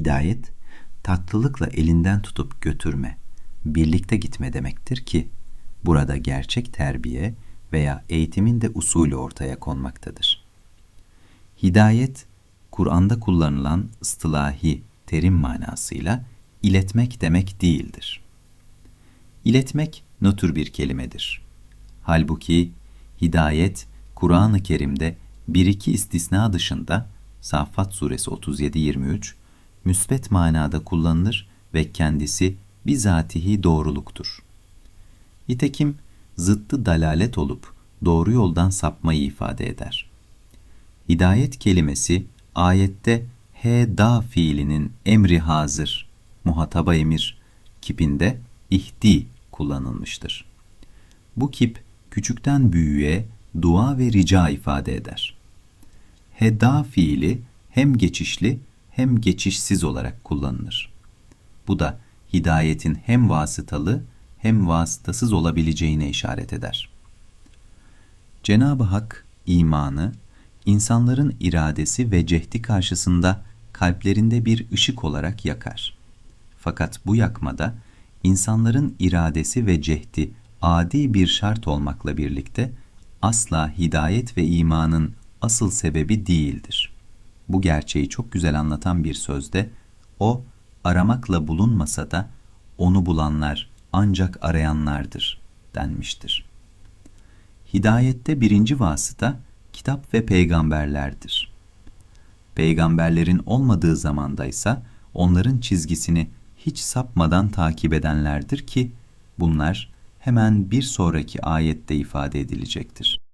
Hidayet, tatlılıkla elinden tutup götürme, birlikte gitme demektir ki, burada gerçek terbiye veya eğitimin de usulü ortaya konmaktadır. Hidayet, Kur'an'da kullanılan ıstılahi terim manasıyla iletmek demek değildir. İletmek nötr bir kelimedir. Halbuki hidayet Kur'an-ı Kerim'de bir iki istisna dışında Saffat suresi 37-23 müsbet manada kullanılır ve kendisi bizatihi doğruluktur. Nitekim zıttı dalalet olup doğru yoldan sapmayı ifade eder. Hidayet kelimesi ayette heda fiilinin emri hazır, muhataba emir kipinde ihdi kullanılmıştır. Bu kip küçükten büyüğe dua ve rica ifade eder. Heda fiili hem geçişli hem geçişsiz olarak kullanılır. Bu da hidayetin hem vasıtalı hem vasıtasız olabileceğine işaret eder. Cenab-ı Hak imanı insanların iradesi ve cehdi karşısında kalplerinde bir ışık olarak yakar. Fakat bu yakmada insanların iradesi ve cehdi adi bir şart olmakla birlikte asla hidayet ve imanın asıl sebebi değildir. Bu gerçeği çok güzel anlatan bir sözde o aramakla bulunmasa da onu bulanlar ancak arayanlardır denmiştir. Hidayette birinci vasıta kitap ve peygamberlerdir. Peygamberlerin olmadığı zamandaysa onların çizgisini hiç sapmadan takip edenlerdir ki bunlar hemen bir sonraki ayette ifade edilecektir.